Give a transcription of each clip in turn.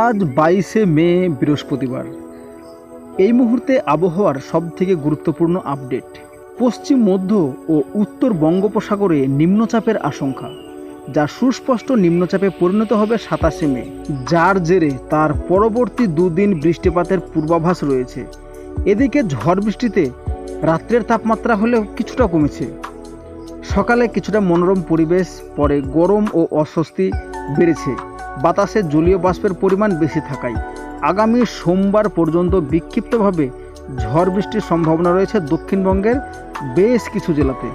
আজ বাইশে মে, বৃহস্পতিবার। এই মুহূর্তে আবহাওয়ার সবথেকে গুরুত্বপূর্ণ আপডেট। পশ্চিম, মধ্য ও উত্তর বঙ্গোপসাগরে নিম্নচাপের আশঙ্কা, যা সুস্পষ্ট নিম্নচাপে পরিণত হবে সাতাশে মে, যার জেরে তার পরবর্তী দুদিন বৃষ্টিপাতের পূর্বাভাস রয়েছে। এদিকে ঝড় বৃষ্টিতে রাত্রের তাপমাত্রা হলেও কিছুটা কমেছে। সকালে কিছুটা মনোরম পরিবেশ, পরে গরম ও অস্বস্তি বেড়েছে। বাতাসে জলীয় বাষ্পের পরিমাণ বেশি থাকায়। আগামী সোমবার পর্যন্ত বিক্ষিপ্তভাবে ঝড় বৃষ্টির সম্ভাবনা রয়েছে দক্ষিণবঙ্গের বেশ কিছু জেলাতে।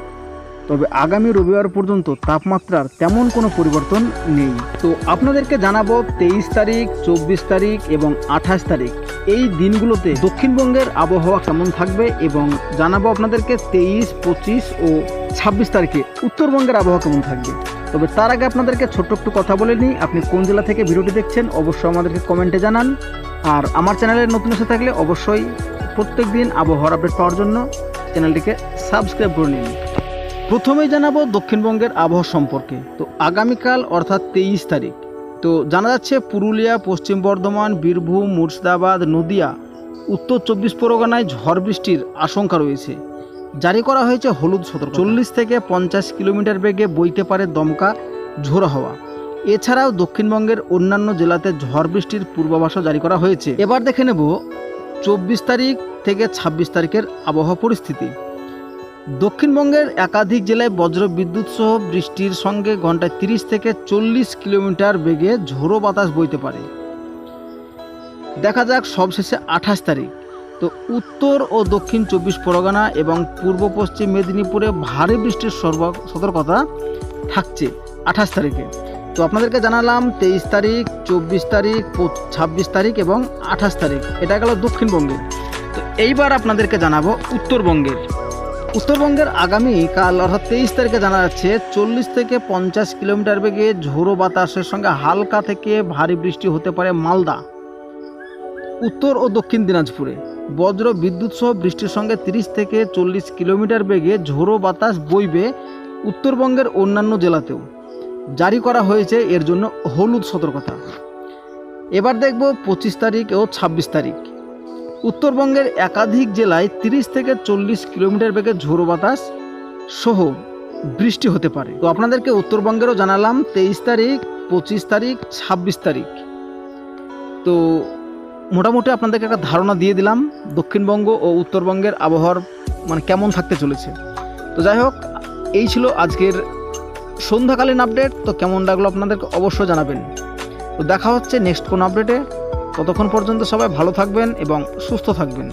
তবে আগামী রবিবার পর্যন্ত তাপমাত্রার তেমন কোনো পরিবর্তন নেই। তো আপনাদেরকে জানাব তেইশ তারিখ, চব্বিশ তারিখ এবং আঠাশ তারিখ। এই দিনগুলোতে দক্ষিণবঙ্গের আবহাওয়া কেমন থাকবে এবং জানাব আপনাদেরকে তেইশ, পঁচিশ ও ছাব্বিশ তারিখে উত্তরবঙ্গের আবহাওয়া কেমন থাকবে। তবে তার আগে আপনাদেরকে ছোট্ট একটু কথা বলে নিই। আপনি কোন জেলা থেকে ভিডিওটি দেখছেন, অবশ্যই আমাদেরকে কমেন্টে জানান। আর আমার চ্যানেলে নতুন এসে থাকলে অবশ্যই প্রত্যেক দিন আবহাওয়ার আপডেট পাওয়ার জন্য চ্যানেলটিকে সাবস্ক্রাইব করে নিন। প্রথমেই জানাব দক্ষিণবঙ্গের আবহাওয়া সম্পর্কে। তো আগামীকাল, অর্থাৎ তেইশ তারিখ, তো জানা যাচ্ছে পুরুলিয়া, পশ্চিম বর্ধমান, বীরভূম, মুর্শিদাবাদ, নদিয়া, উত্তর চব্বিশ পরগনায় ঝড় বৃষ্টির আশঙ্কা রয়েছে। জারি করা হয়েছে হলুদ সতর্ক চল্লিশ থেকে পঞ্চাশ কিলোমিটার বেগে বইতে পারে দমকা, ঝোড়ো হাওয়া। এছাড়াও দক্ষিণবঙ্গের অন্যান্য জেলাতে ঝড় বৃষ্টির পূর্বাভাসও জারি করা হয়েছে। এবার দেখে নেব চব্বিশ তারিখ থেকে ছাব্বিশ তারিখের আবহাওয়া পরিস্থিতি। দক্ষিণবঙ্গের একাধিক জেলায় বজ্র বিদ্যুৎ সহ বৃষ্টির সঙ্গে ঘন্টায় তিরিশ থেকে চল্লিশ কিলোমিটার বেগে ঝোড়ো বাতাস বইতে পারে। দেখা যাক সবশেষে আঠাশ তারিখ। তো উত্তর ও দক্ষিণ চব্বিশ পরগনা এবং পূর্ব পশ্চিম মেদিনীপুরে ভারী বৃষ্টির সর্ব সতর্কতা থাকছে আঠাশ তারিখে। তো আপনাদেরকে জানালাম তেইশ তারিখ, চব্বিশ তারিখ ছাব্বিশ তারিখ এবং আঠাশ তারিখ। এটা গেল দক্ষিণবঙ্গের তো এইবার আপনাদেরকে জানাব উত্তরবঙ্গের। উত্তরবঙ্গের আগামী কাল অর্থাৎ তেইশ তারিখে জানা যাচ্ছে, চল্লিশ থেকে পঞ্চাশ কিলোমিটার বেগে ঝোড়ো বাতাসের সঙ্গে হালকা থেকে ভারী বৃষ্টি হতে পারে মালদা। উত্তর ও দক্ষিণ দিনাজপুরে। বজ্র বিদ্যুৎ সহ বৃষ্টির সঙ্গে তিরিশ থেকে চল্লিশ কিলোমিটার বেগে ঝোড়ো বাতাস বইবে উত্তরবঙ্গের অন্যান্য জেলাতেও। জারি করা হয়েছে, এর জন্য হলুদ সতর্কতা। এবার দেখব পঁচিশ তারিখ ও ছাব্বিশ তারিখ। উত্তরবঙ্গের একাধিক জেলায় তিরিশ থেকে চল্লিশ কিলোমিটার বেগে ঝোড়ো বাতাস সহ বৃষ্টি হতে পারে। তো আপনাদেরকে উত্তরবঙ্গেরও জানালাম, তেইশ তারিখ, পঁচিশ তারিখ, ছাব্বিশ তারিখ। তো মোটামুটি আপনাদেরকে একটা ধারণা দিয়ে দিলাম দক্ষিণবঙ্গ ও উত্তরবঙ্গের আবহাওয়ার মানে কেমন থাকতে চলেছে। তো যাই হোক, এই ছিল আজকের সন্ধ্যাকালীন আপডেট তো কেমন লাগল আপনাদেরকে অবশ্যই জানাবেন। তো দেখা হচ্ছে নেক্সট কোন আপডেটে ততক্ষণ পর্যন্ত সবাই ভালো থাকবেন এবং সুস্থ থাকবেন।